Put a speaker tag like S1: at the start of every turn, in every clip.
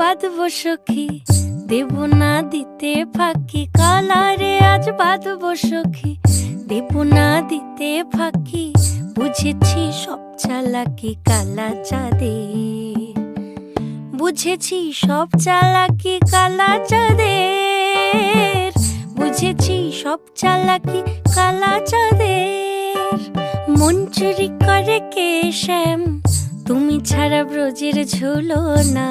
S1: বাঁধব সখী। দেব না দিতে ফাঁকি, কালারে আজ বাঁধব সখী। দেব না দিতে ফাঁকি, বুঝেছি সব চালাকি কালা চাঁদে। বুঝেছি সব চালাকি কালা চাঁদের বুঝেছি সব চালাকি কালা চাঁদের মন চুরি করে কে শ্যাম, তুমি ছাড়া ব্রজের ঝুলো তুমি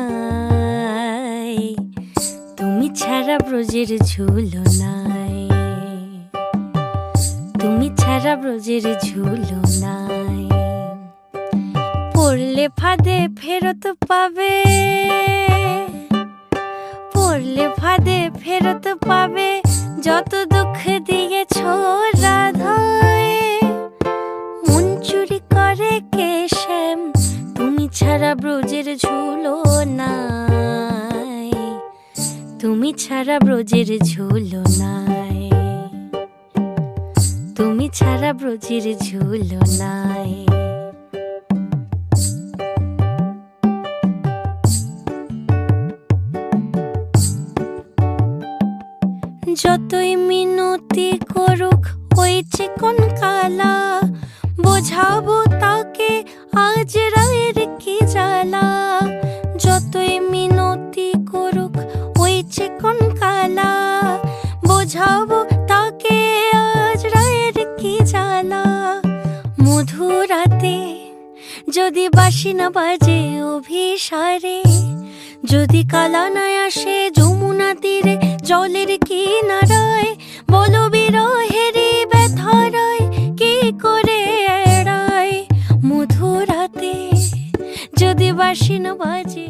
S1: ছাড়া ব্রজের ঝুলো নাই। তুমি ছাড়া ব্রজের ঝুলো নাই। পড়লে ফাঁদে ফেরত পাবে। পড়লে ফাঁদে ফেরত পাবে। যত দুঃখ দিয়েছ রাধায় মন চুরি করে কে শ্যাম? তুমি ছাড়া ব্রজের ঝুলো নাই। তুমি ছাড়া ব্রজের ঝুলো নাই। তুমি ছাড়া ব্রজের ঝুলো নাই। যতই মিনতি করুক, ওই চিকন কালা, বোঝাবো তাকে আজ রায়ের মধুরাতে যদি বাসি না বাজে অভিসারে, যদি কালা না আসে যমুনা তীরে জলের কিনারায়, বলো বিরহেরি ব্যথারায় কি করে এড়ায়? মধুরাতে যদি বাসি না বাজে